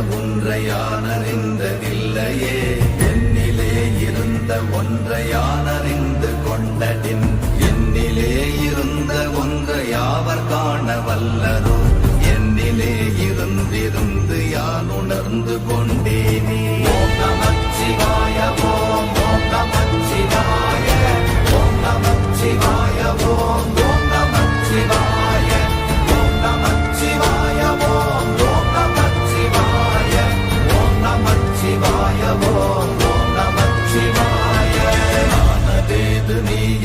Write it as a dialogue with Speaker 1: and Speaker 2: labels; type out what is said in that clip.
Speaker 1: ஒன்றையானறிந்ததில்லையே. என்னிலே இருந்த ஒன்றையானறிந்து கொண்டதின் என்னிலே இருந்த ஒன்றையாவர் காண வல்லரோ என்னிலே இருந்திருந்து யான் உணர்ந்து கொண்டேனே.